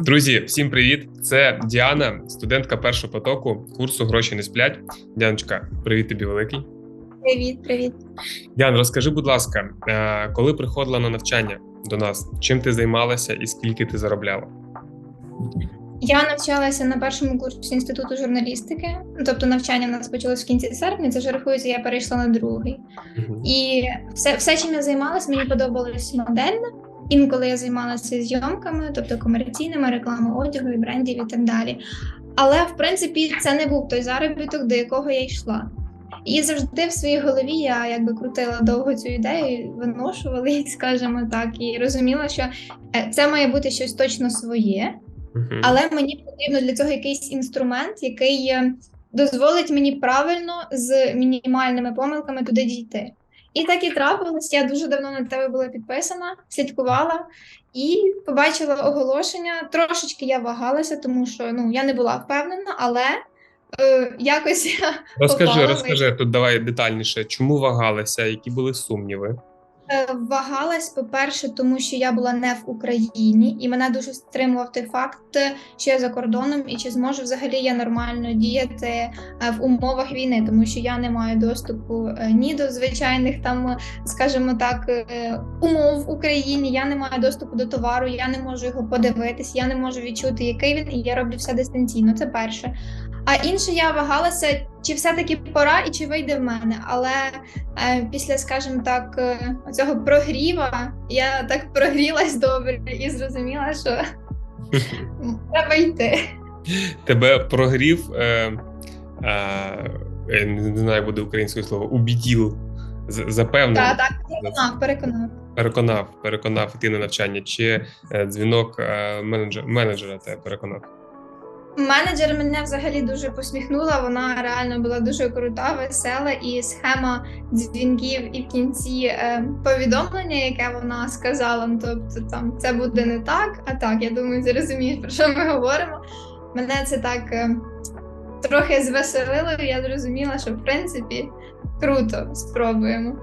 Друзі, всім привіт! Це Діана, студентка першого потоку курсу Гроші не сплять. Діаночка, привіт тобі великий. Привіт, привіт. Діан, розкажи, будь ласка, е, коли приходила на навчання до нас, чим ти займалася і скільки ти заробляла? Я навчалася на першому курсі інституту журналістики. Тобто навчання в нас почалось в кінці серпня. Це вже рахується, я перейшла на другий. І все, все чим я займалася, мені подобалось модельне. Інколи я займалася зйомками, тобто комерційними, реклами одягу і брендів і так далі. Але в принципі це не був той заробіток, до якого я йшла. І завжди в своїй голові я якби крутила довго цю ідею, виношувала її, скажімо так, і розуміла, що е, це має бути щось точно своє, але мені потрібно для цього якийсь інструмент, який е, дозволить мені правильно з мінімальними помилками туди дійти. І так і трапилось. Я дуже давно на тебе була підписана, слідкувала і побачила оголошення. Трошечки я вагалася, тому що ну я не була впевнена, але е, якось я Розкажи, попала розкажи тут давай детальніше, чому вагалася, які були сумніви? Е, Вагалась, по-перше, тому що я була не в Україні, і мене дуже стримував той факт, що я за кордоном, і чи зможу взагалі я нормально діяти е, в умовах війни, тому що я не маю доступу е, ні до звичайних там, скажімо так, умов в Україні. Я не маю доступу до товару, я не можу його подивитись, я не можу відчути, який він, і я роблю все дистанційно. Це перше. А інше я вагалася, чи все-таки пора і чи вийде в мене. Але е, після, скажімо так, е, цього прогріва я так прогрілась добре і зрозуміла, що треба йти. Тебе прогрів, е, е, я не знаю, буде українською слово, убіділ, запевнив, Так, так, переконав, переконав. переконав, переконав іти на навчання, чи е, дзвінок е, менеджера, менеджера тебе переконав? Менеджер мене взагалі дуже посміхнула. Вона реально була дуже крута, весела, і схема дзвінків і в кінці е, повідомлення, яке вона сказала. ну, Тобто там це буде не так, а так. Я думаю, ти розумієш, про що ми говоримо. Мене це так е, трохи звеселило. Я зрозуміла, що в принципі круто спробуємо.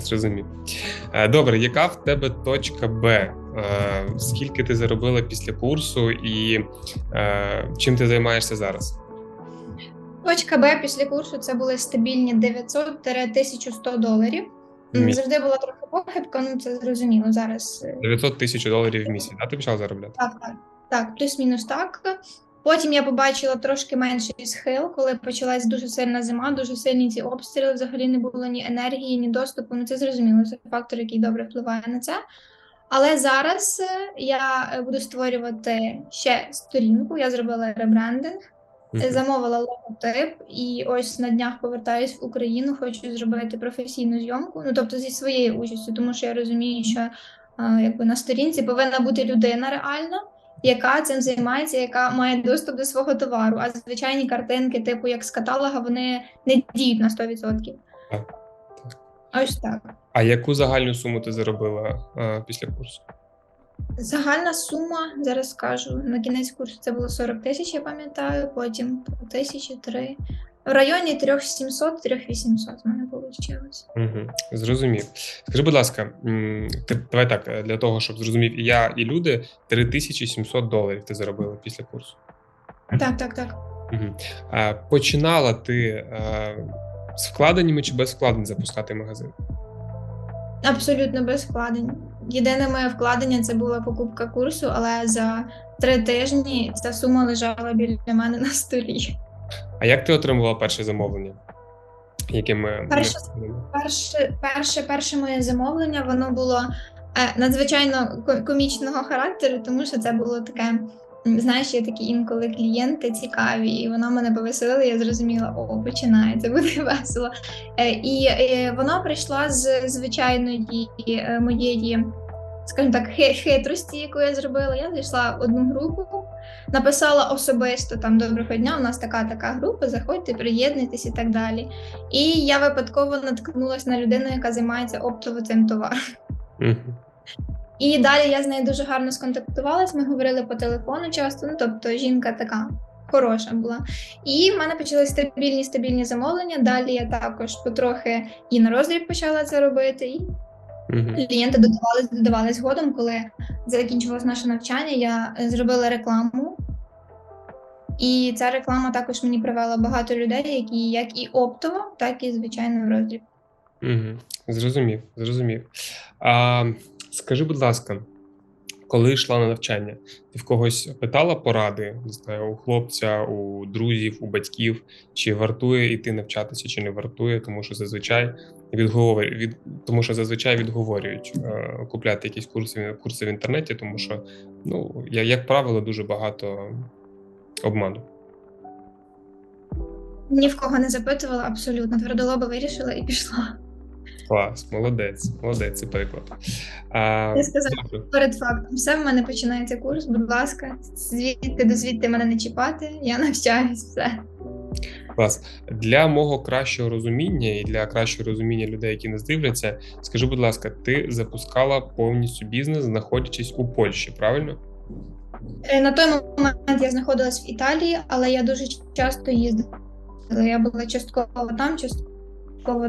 Зрозумів. Е, Добре, яка в тебе точка Б? Е, Скільки ти заробила після курсу і е, чим ти займаєшся зараз? Точка Б після курсу це були стабільні 900-1100 доларів. Мі- Завжди була трохи похибка, ну це зрозуміло. Зараз е, 900 тисяч доларів в місяць, да, ти почала заробляти? Так, так, так, плюс-мінус так. Потім я побачила трошки менший схил, коли почалась дуже сильна зима, дуже сильні ці обстріли. Взагалі не було ні енергії, ні доступу. Ну це зрозуміло. Це фактор, який добре впливає на це. Але зараз е, я е, буду створювати ще сторінку. Я зробила ребрендинг, е, замовила логотип, і ось на днях повертаюсь в Україну. Хочу зробити професійну зйомку. Ну тобто зі своєю участю, тому що я розумію, що якби на сторінці повинна бути людина реальна, яка цим займається, яка має доступ до свого товару. А звичайні картинки, типу як з каталога, вони не діють на 100%. Так, Ось так. А яку загальну суму ти заробила е, після курсу? Загальна сума, зараз скажу, на кінець курсу це було 40 тисяч, я пам'ятаю, потім по тисячі три. В районі 3700-3800 в мене вийшло. Угу. Зрозумів. Скажи, будь ласка, давай так, е, для того, щоб зрозумів і я, і люди, 3700 доларів ти заробила після курсу. Так, так, так. Угу. Починала ти е, з вкладеннями чи без вкладень запускати магазин? Абсолютно без вкладень. Єдине моє вкладення це була покупка курсу, але за три тижні ця сума лежала біля мене на столі. А як ти отримувала перше замовлення? Яким ми Перше- Перше, перше, перше моє замовлення воно було е, надзвичайно комічного характеру, тому що це було таке. Знаєш, є такі інколи клієнти цікаві, і вона мене повеселила. Я зрозуміла, о, починається, буде весело. Е, і е, вона прийшла з звичайної е, моєї, скажімо так, хитрості, яку я зробила. Я зайшла в одну групу, написала особисто там доброго дня. У нас така така група. Заходьте, приєднуйтесь і так далі. І я випадково наткнулася на людину, яка займається оптово цим товаром. І далі я з нею дуже гарно сконтактувалась. Ми говорили по телефону часто. Ну тобто, жінка така хороша була. І в мене почали стабільні стабільні замовлення. Далі я також потрохи і на роздріб почала це робити. І Мгм. Клієнти додавались, додавались згодом, коли закінчилось наше навчання, я зробила рекламу. І ця реклама також мені привела багато людей, які як і оптово, так і звичайно в роздріб. Угу. Зрозумів, зрозумів. А, скажи, будь ласка, коли йшла на навчання, ти в когось питала поради, не знаю, у хлопця, у друзів, у батьків, чи вартує йти навчатися, чи не вартує, тому що зазвичай відговор... від... тому що зазвичай відговорюють е, купляти якісь курси, курси в інтернеті, тому що, ну, я- як правило, дуже багато обману. Ні в кого не запитувала абсолютно. Твердолоба вирішила і пішла. Клас, молодець, молодець, це приклад. А, Я сказала, добре. Перед фактом, все в мене починається курс. Будь ласка, звідти до звідти мене не чіпати. Я навчаюсь все. Клас. Для мого кращого розуміння і для кращого розуміння людей, які нас дивляться, скажи, будь ласка, ти запускала повністю бізнес, знаходячись у Польщі, правильно? Е, На той момент я знаходилась в Італії, але я дуже часто їздила. Я була частково там, частково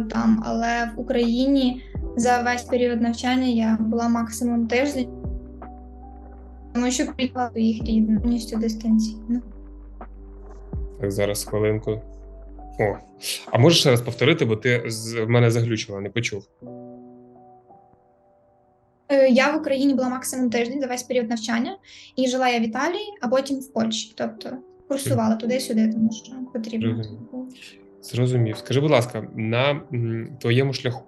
там. Але в Україні за весь період навчання я була максимум тиждень, тому що приїхала до їх рідно, повністю дистанційно. Так, зараз хвилинку. О, а можеш ще раз повторити, бо ти з мене заглючила, не почув. Е, Я в Україні була максимум тиждень за весь період навчання, і жила я в Італії, а потім в Польщі. Тобто курсувала туди-сюди, тому що потрібно. Зрозумів. Скажи, будь ласка, на твоєму шляху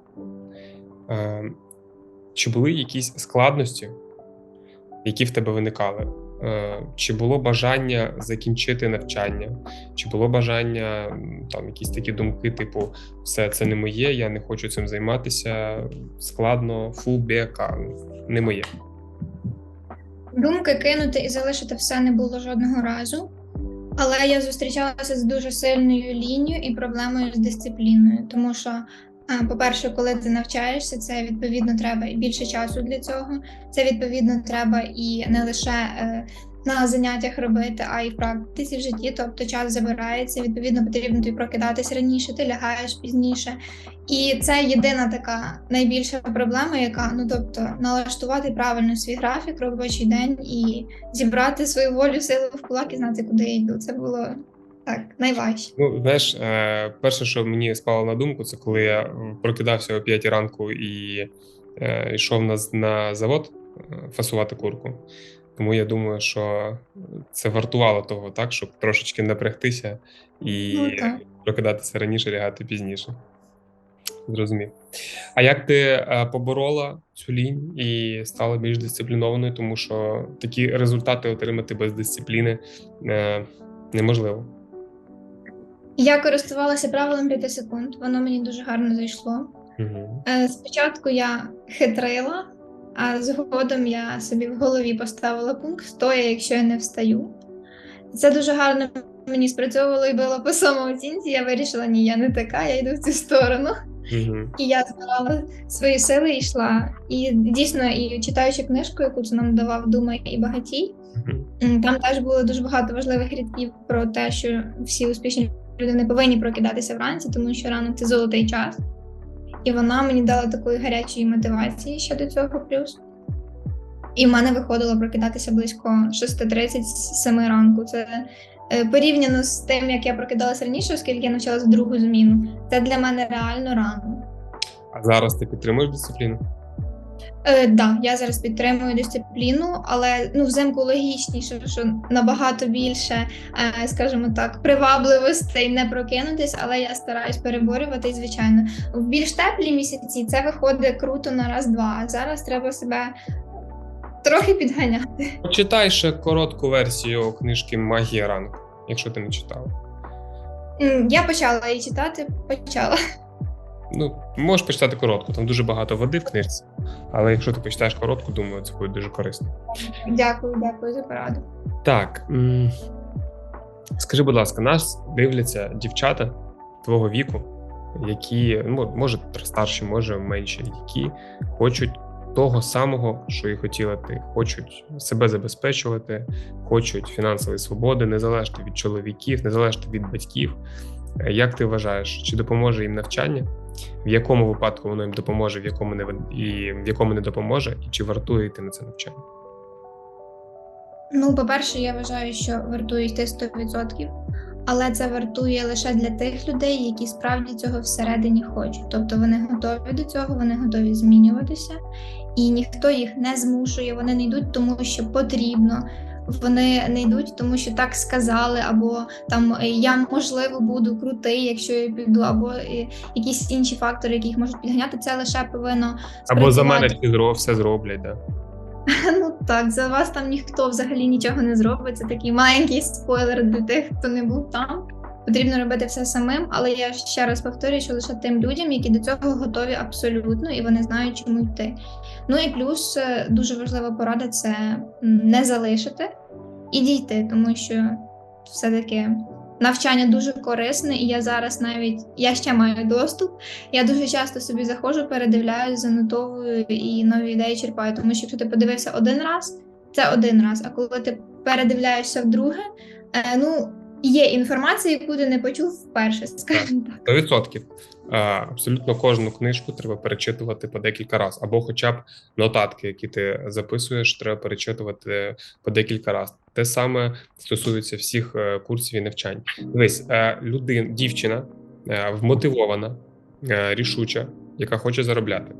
е, чи були якісь складності, які в тебе виникали? Е, чи було бажання закінчити навчання? Чи було бажання там якісь такі думки, типу, все це не моє, я не хочу цим займатися, складно, фу, бека, не моє. Думки кинути і залишити все не було жодного разу. Але я зустрічалася з дуже сильною лінією і проблемою з дисципліною, тому що, е, по-перше, коли ти навчаєшся, це відповідно треба і більше часу для цього. Це відповідно треба і не лише е, на заняттях робити, а й в практиці в житті. Тобто час забирається. Відповідно, потрібно тобі прокидатись раніше, ти лягаєш пізніше. І це єдина така найбільша проблема, яка ну тобто налаштувати правильно свій графік, робочий день і зібрати свою волю, силу в кулак і знати, куди я йду. Це було так найважче. Ну, знаєш, е, перше, що мені спало на думку, це коли я прокидався о 5 ранку і е, йшов на, на завод е, фасувати курку. Тому я думаю, що це вартувало того, так, щоб трошечки напрягтися і Ну, прокидатися раніше, лягати пізніше. Зрозумів. А як ти е, поборола цю лінь і стала більш дисциплінованою, тому що такі результати отримати без дисципліни е, неможливо. Я користувалася правилом 5 секунд. Воно мені дуже гарно зайшло. Угу. Спочатку я хитрила, а згодом я собі в голові поставила пункт стоя, якщо я не встаю. Це дуже гарно мені спрацьовувало і було по самооцінці. Я вирішила, ні, я не така, я йду в цю сторону. Угу. І я збирала свої сили і йшла. І дійсно, і читаючи книжку, яку це нам давав Думай і багатій, м, там теж було дуже багато важливих рядків про те, що всі успішні люди не повинні прокидатися вранці, тому що ранок це золотий час. І вона мені дала такої гарячої мотивації щодо цього плюс. І в мене виходило прокидатися близько 6.30 7 ранку. Це е, порівняно з тим, як я прокидалася раніше, оскільки я навчалася другу зміну. Це для мене реально рано. А зараз ти підтримуєш дисципліну? Е, да, я зараз підтримую дисципліну, але ну взимку логічніше, що набагато більше, е, скажімо так, привабливостей не прокинутись, але я стараюсь переборювати, і, звичайно. В більш теплі місяці це виходить круто на раз-два. А зараз треба себе трохи підганяти. Почитай ще коротку версію книжки Магія ранку, якщо ти не читав. М, Я почала її читати, почала. Ну, можеш почитати коротку, там дуже багато води в книжці. Але якщо ти почитаєш коротку, думаю, це буде дуже корисно. Дякую, дякую за пораду. Так. Скажи, будь ласка, нас дивляться дівчата твого віку, які ну, може старші, може менші, які хочуть того самого, що і хотіла ти. Хочуть себе забезпечувати, хочуть фінансової свободи, не залежати від чоловіків, не залежати від батьків. Як ти вважаєш, чи допоможе їм навчання, В якому випадку воно їм допоможе, в якому не і в якому не допоможе, і чи вартує йти на це навчання? Ну, по-перше, я вважаю, що вартує йти 100%, але це вартує лише для тих людей, які справді цього всередині хочуть. Тобто вони готові до цього, вони готові змінюватися, і ніхто їх не змушує. Вони не йдуть, тому що потрібно. Вони не йдуть, тому що так сказали, або там е, я можливо буду крутий, якщо я піду, або е, якісь інші фактори, які їх можуть підганяти. Це лише повинно Або за мене ігро все зроблять, да? Ну так, за вас там ніхто взагалі нічого не зробить. Це такий маленький спойлер для тих, хто не був там. Потрібно робити все самим, але я ще раз повторюю, що лише тим людям, які до цього готові абсолютно, і вони знають, чому йти. Ну і плюс е, дуже важлива порада це не залишити і дійти, тому що все-таки навчання дуже корисне, і я зараз навіть я ще маю доступ. Я дуже часто собі заходжу, передивляюсь, занотовую і нові ідеї черпаю. Тому що якщо ти подивився один раз, це один раз. А коли ти передивляєшся вдруге, е, ну є інформація, яку ти не почув вперше, скажімо так. 100%. Е, Абсолютно кожну книжку треба перечитувати по декілька разів, або хоча б нотатки, які ти записуєш, треба перечитувати по декілька разів. Те саме стосується всіх е, курсів і навчань. Дивись, е, людина, дівчина е, вмотивована, рішуча, яка хоче заробляти.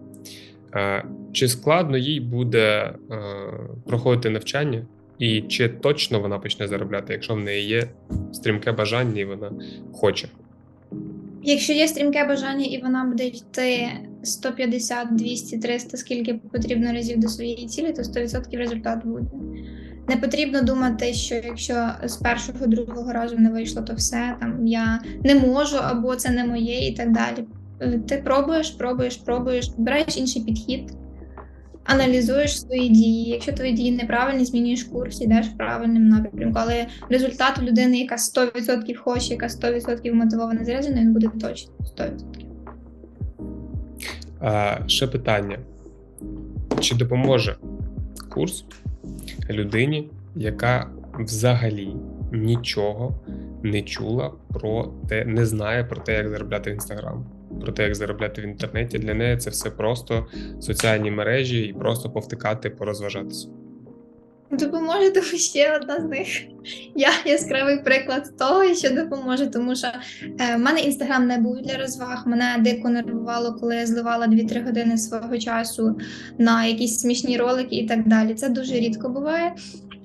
Чи складно їй буде проходити навчання, і чи точно вона почне заробляти, якщо в неї є стрімке бажання і вона хоче? Якщо є стрімке бажання і вона буде йти 150, 200, 300, скільки потрібно разів до своєї цілі, то 100% результат буде. Не потрібно думати, що якщо з першого другого разу не вийшло, то все там я не можу або це не моє, і так далі. Ти пробуєш, пробуєш, пробуєш, обираєш інший підхід, аналізуєш свої дії. Якщо твої дії неправильні, змінюєш курс, йдеш в правильному напрямку. Але результат людини, яка 100% хоче, яка 100% мотивована заряджена, він буде точно 100%. А, ще питання: чи допоможе курс людині, яка взагалі нічого не чула про те, не знає про те, як заробляти в інстаграм, про те, як заробляти в інтернеті? Для неї це все просто соціальні мережі і просто повтикати, порозважатися. Допоможе, тому ще одна з них. Я яскравий приклад того, що допоможе, тому що е, в мене інстаграм не був для розваг. Мене дико нервувало, коли я зливала 2-3 години свого часу на якісь смішні ролики і так далі. Це дуже рідко буває.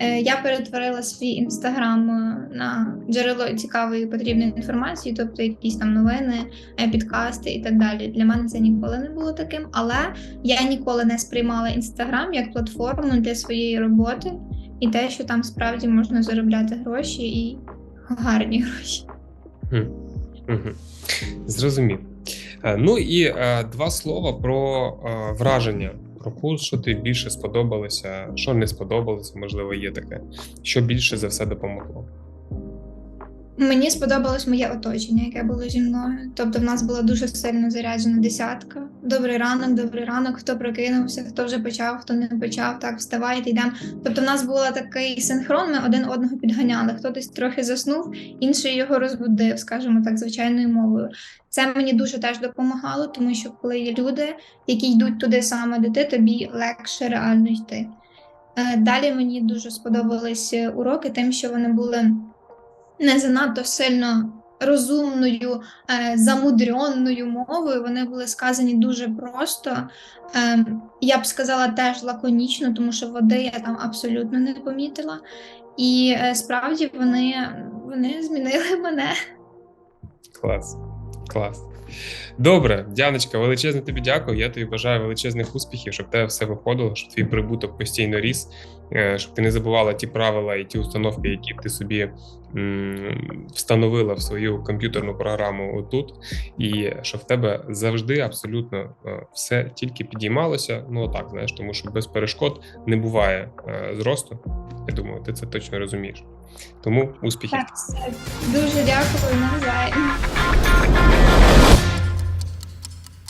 Е, я перетворила свій інстаграм е, на джерело цікавої потрібної інформації, тобто якісь там новини, е, підкасти і так далі. Для мене це ніколи не було таким, але я ніколи не сприймала інстаграм як платформу для своєї роботи і те, що там справді можна заробляти гроші і гарні гроші. Зрозумів. Ну і е, два слова про е, враження про що тобі більше сподобалося, що не сподобалося, можливо, є таке, що більше за все допомогло. Мені сподобалось моє оточення, яке було зі мною. Тобто, в нас була дуже сильно заряджена десятка. Добрий ранок, добрий ранок. Хто прокинувся, хто вже почав, хто не почав. Так, вставайте, йдемо. Тобто, в нас був такий синхрон. Ми один одного підганяли. Хто десь трохи заснув, інший його розбудив, скажімо так, звичайною мовою. Це мені дуже теж допомагало, тому що коли є люди, які йдуть туди саме, де ти, тобі легше реально йти. Е, Далі мені дуже сподобались уроки, тим, що вони були не занадто сильно розумною, е, замудреною мовою. Вони були сказані дуже просто. Е, я б сказала теж лаконічно, тому що води я там абсолютно не помітила. І е, справді вони, вони змінили мене. Клас. Клас. Добре, Дяночка, величезне тобі дякую. Я тобі бажаю величезних успіхів, щоб тебе все виходило, щоб твій прибуток постійно ріс, е, щоб ти не забувала ті правила і ті установки, які ти собі встановила в свою комп'ютерну програму отут, і щоб в тебе завжди абсолютно е, все тільки підіймалося. Ну так, знаєш, тому що без перешкод не буває е, зросту. Я думаю, ти це точно розумієш. Тому успіхів. Так, дуже дякую навзаєм.